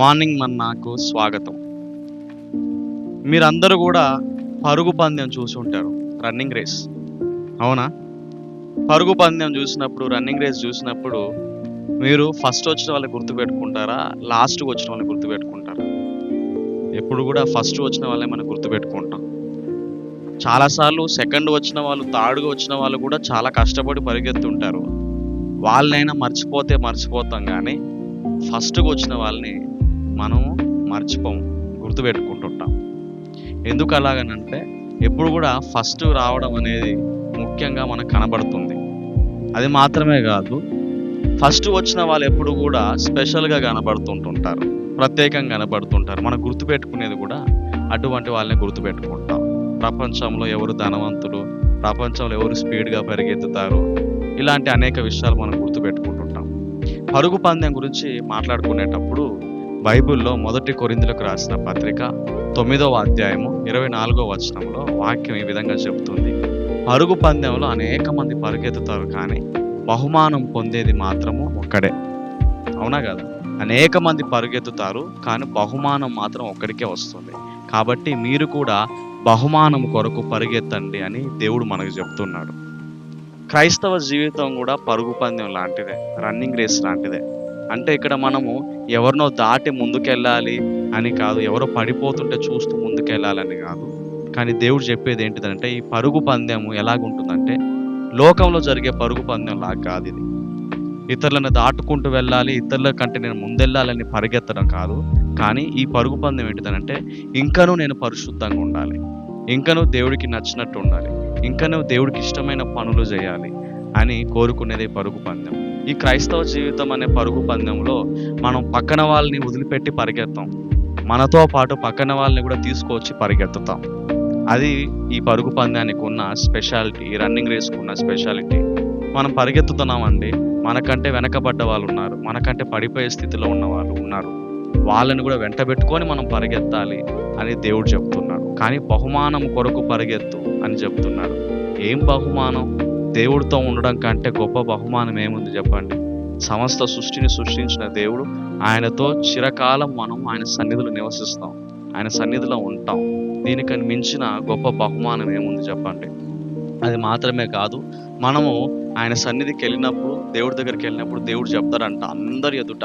Morning మన్నాకు స్వాగతం. మీరందరూ కూడా పరుగు పందెం చూసి ఉంటారు రన్నింగ్ రేస్. అవునా? పరుగు పందెం చూసినప్పుడు రన్నింగ్ రేస్ చూసినప్పుడు మీరు ఫస్ట్ వచ్చిన వాళ్ళని గుర్తుపెట్టుకుంటారా లాస్ట్కి వచ్చిన వాళ్ళని గుర్తుపెట్టుకుంటారా? ఎప్పుడు కూడా ఫస్ట్ వచ్చిన వాళ్ళే మనం గుర్తుపెట్టుకుంటాం. చాలాసార్లు సెకండ్ వచ్చిన వాళ్ళు థర్డ్గా వచ్చిన వాళ్ళు కూడా చాలా కష్టపడి పరిగెత్తుంటారు. వాళ్ళనైనా మర్చిపోతే మర్చిపోతాం కానీ ఫస్ట్కి వచ్చిన వాళ్ళని మనము మర్చిపోము గుర్తుపెట్టుకుంటుంటాం. ఎందుకు అలాగనంటే ఎప్పుడు కూడా ఫస్ట్ రావడం అనేది ముఖ్యంగా మనకు కనబడుతుంది. అది మాత్రమే కాదు ఫస్ట్ వచ్చిన వాళ్ళు ఎప్పుడు కూడా స్పెషల్గా కనబడుతుంటుంటారు. ప్రత్యేకంగా కనబడుతుంటారు. మనం గుర్తుపెట్టుకునేది కూడా అటువంటి వాళ్ళని గుర్తుపెట్టుకుంటాం. ప్రపంచంలో ఎవరు ధనవంతులు ప్రపంచంలో ఎవరు స్పీడ్గా పరిగెత్తుతారు ఇలాంటి అనేక విషయాలు మనం గుర్తుపెట్టుకుంటుంటాం. పరుగు పందెం గురించి మాట్లాడుకునేటప్పుడు బైబిల్లో మొదటి కొరిందులకు రాసిన పత్రిక తొమ్మిదవ అధ్యాయము ఇరవై నాలుగో వచనంలో వాక్యం ఈ విధంగా చెబుతుంది. పరుగు పందెంలో అనేక మంది పరుగెత్తుతారు కానీ బహుమానం పొందేది మాత్రము ఒక్కడే. అవునా కదా? అనేక మంది పరుగెత్తుతారు కానీ బహుమానం మాత్రం ఒక్కడికే వస్తుంది. కాబట్టి మీరు కూడా బహుమానం కొరకు పరిగెత్తండి అని దేవుడు మనకు చెప్తున్నాడు. క్రైస్తవ జీవితం కూడా పరుగు పందెం లాంటిదే రన్నింగ్ రేస్ లాంటిదే. అంటే ఇక్కడ మనము ఎవరినో దాటి ముందుకెళ్ళాలి అని కాదు ఎవరో పడిపోతుంటే చూస్తూ ముందుకెళ్ళాలని కాదు. కానీ దేవుడు చెప్పేది ఏంటిదంటే ఈ పరుగు పందెం ఎలాగుంటుందంటే లోకంలో జరిగే పరుగు పందెం లాగా కాదు ఇది. ఇతరులను దాటుకుంటూ వెళ్ళాలి ఇతరుల కంటే నేను ముందెళ్ళాలని పరిగెత్తడం కాదు. కానీ ఈ పరుగు పందెం ఏంటిదనంటే ఇంకనూ నేను పరిశుద్ధంగా ఉండాలి. ఇంకనూ దేవుడికి నచ్చినట్టు ఉండాలి. ఇంకనూ దేవుడికి ఇష్టమైన పనులు చేయాలి అని కోరుకునేది పరుగు పందెం. ఈ క్రైస్తవ జీవితం అనే పరుగు పందెంలో మనం పక్కన వాళ్ళని వదిలిపెట్టి పరిగెత్తాం. మనతో పాటు పక్కన వాళ్ళని కూడా తీసుకొచ్చి పరిగెత్తుతాం. అది ఈ పరుగు పందానికి ఉన్న స్పెషాలిటీ ఈ రన్నింగ్ రేస్కి ఉన్న స్పెషాలిటీ. మనం పరిగెత్తుతున్నామండి. మనకంటే వెనకబడ్డ వాళ్ళు ఉన్నారు. మనకంటే పడిపోయే స్థితిలో ఉన్న వాళ్ళు ఉన్నారు. వాళ్ళని కూడా వెంట పెట్టుకొని మనం పరిగెత్తాలి అని దేవుడు చెప్తున్నాడు. కానీ బహుమానం కొరకు పరిగెత్తు అని చెప్తున్నాడు. ఏం బహుమానం? దేవుడితో ఉండడం కంటే గొప్ప బహుమానం ఏముంది చెప్పండి? సమస్త సృష్టిని సృష్టించిన దేవుడు ఆయనతో చిరకాలం మనం ఆయన సన్నిధిలో నివసిస్తాం. ఆయన సన్నిధిలో ఉంటాం. దీనికని మించిన గొప్ప బహుమానం ఏముంది చెప్పండి? అది మాత్రమే కాదు మనము ఆయన సన్నిధికి వెళ్ళినప్పుడు దేవుడి దగ్గరికి వెళ్ళినప్పుడు దేవుడు చెప్తారంట అందరి ఎదుట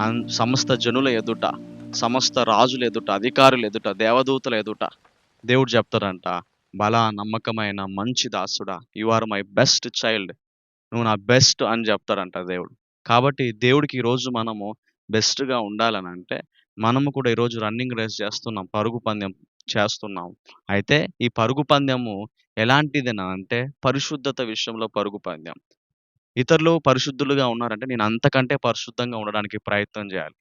అన్- సమస్త జనుల ఎదుట సమస్త రాజుల ఎదుట అధికారుల ఎదుట దేవదూతల ఎదుట దేవుడు చెప్తారంట బలా నమ్మకమైన మంచి దాసుడా. You are my best child నువ్వు నా బెస్ట్ అని చెప్తాడంట దేవుడు. కాబట్టి దేవుడికి ఈరోజు మనము బెస్ట్గా ఉండాలని అంటే మనము కూడా ఈరోజు రన్నింగ్ రేస్ చేస్తున్నాం పరుగు పందెం చేస్తున్నాం. అయితే ఈ పరుగు పందెము ఎలాంటిదేనా అంటే పరిశుద్ధత విషయంలో పరుగు పందెం. ఇతరులు పరిశుద్ధులుగా ఉన్నారంటే నేను అంతకంటే పరిశుద్ధంగా ఉండడానికి ప్రయత్నం చేయాలి.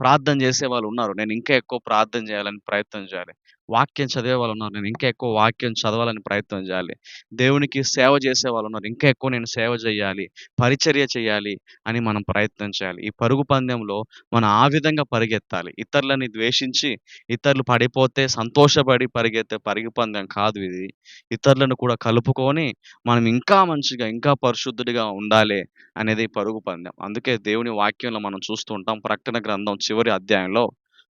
ప్రార్థన చేసే వాళ్ళు ఉన్నారు నేను ఇంకా ఎక్కువ ప్రార్థన చేయాలని ప్రయత్నం చేయాలి. వాక్యం చదివే వాళ్ళు ఉన్నారు నేను ఇంకా ఎక్కువ వాక్యం చదవాలని ప్రయత్నం చేయాలి. దేవునికి సేవ చేసే వాళ్ళు ఉన్నారు ఇంకా ఎక్కువ నేను సేవ చేయాలి. పరిచర్య చేయాలి అని మనం ప్రయత్నం చేయాలి. ఈ పరుగు పందెంలో మనం ఆ విధంగా పరిగెత్తాలి. ఇతరులని ద్వేషించి ఇతరులు పడిపోతే సంతోషపడి పరిగెత్తే పరుగు పందెం కాదు ఇది. ఇతరులను కూడా కలుపుకొని మనం ఇంకా మంచిగా ఇంకా పరిశుద్ధుడిగా ఉండాలి అనేది పరుగు పందెం. అందుకే దేవుని వాక్యంలో మనం చూస్తూ ఉంటాం. ప్రకటన గ్రంథం చివరి అధ్యాయంలో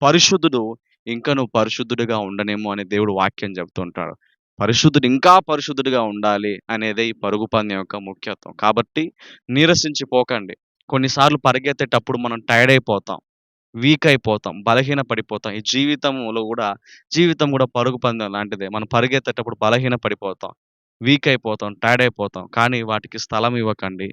పరిశుద్ధుడు ఇంకా నువ్వు పరిశుద్ధుడిగా ఉండనేమో అని దేవుడు వాక్యం చెప్తుంటాడు. పరిశుద్ధుడు ఇంకా పరిశుద్ధుడిగా ఉండాలి అనేదే ఈ పరుగు పందెం యొక్క ముఖ్యత్వం. కాబట్టి నీరసించిపోకండి కొన్నిసార్లు పరిగెత్తేటప్పుడు మనం టైర్డ్ అయిపోతాం వీక్ అయిపోతాం బలహీన పడిపోతాం ఈ జీవితంలో కూడా జీవితం కూడా పరుగు పందెం లాంటిదే. మనం పరిగెత్తేటప్పుడు బలహీన పడిపోతాం వీక్ అయిపోతాం టైర్డ్ అయిపోతాం. కానీ వాటికి స్థలం ఇవ్వకండి.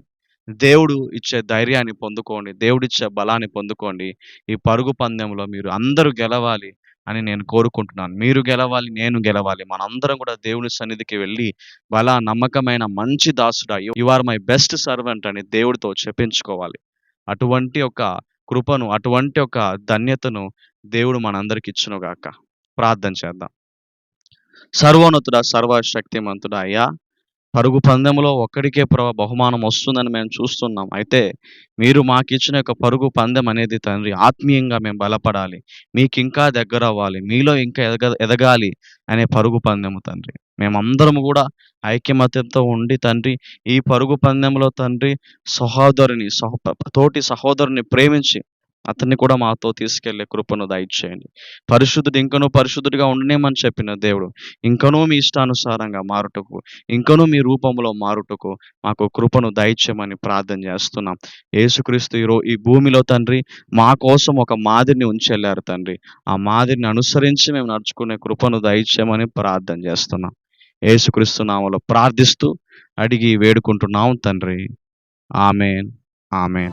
దేవుడు ఇచ్చే ధైర్యాన్ని పొందుకోండి. దేవుడిచ్చే బలాన్ని పొందుకోండి. ఈ పరుగు పందెంలో మీరు అందరూ గెలవాలి అని నేను కోరుకుంటున్నాను. మీరు గెలవాలి నేను గెలవాలి. మనందరం కూడా దేవుని సన్నిధికి వెళ్ళి బలా నమ్మకమైన మంచి దాసుడా. You are my best servant అని దేవుడితో చెప్పించుకోవాలి. అటువంటి ఒక కృపను అటువంటి ఒక ధన్యతను దేవుడు మనందరికి ఇచ్చునుగాక. ప్రార్థన చేద్దాం. సర్వోన్నతుడా సర్వశక్తిమంతుడా అయ్యా పరుగు పందెంలో ఒక్కడికే ప్రభా బహుమానం వస్తుందని మేము చూస్తున్నాం. అయితే మీరు మాకు ఇచ్చిన యొక్క పరుగు పందెం అనేది తండ్రి ఆత్మీయంగా మేము బలపడాలి. మీకు ఇంకా దగ్గర అవ్వాలి మీలో ఇంకా ఎదగ ఎదగాలి అనే పరుగు పందెము తండ్రి. మేమందరం కూడా ఐక్యమత్యంతో ఉండి తండ్రి ఈ పరుగు పందెంలో తండ్రి సహోదరుని సహ తోటి సహోదరుని ప్రేమించి అతన్ని కూడా మాతో తీసుకెళ్ళే కృపను దయచేయండి. పరిశుద్ధుడు ఇంకనూ పరిశుద్ధుడిగా ఉండనేమని చెప్పిన దేవుడు ఇంకనూ మీ ఇష్టానుసారంగా మారుటకు ఇంకనూ మీ రూపంలో మారుటకు మాకు కృపను దయచేయమని ప్రార్థన చేస్తున్నాం. యేసుక్రీస్తు ఈరో ఈ భూమిలో తండ్రి మా కోసం ఒక మాదిరిని ఉంచెళ్ళారు తండ్రి. ఆ మాదిరిని అనుసరించి మేము నడుచుకునే కృపను దయచేయమని ప్రార్థన చేస్తున్నాం. యేసుక్రీస్తు నామలో ప్రార్థిస్తూ అడిగి వేడుకుంటున్నాం తండ్రి. ఆమెన్. ఆమెన్.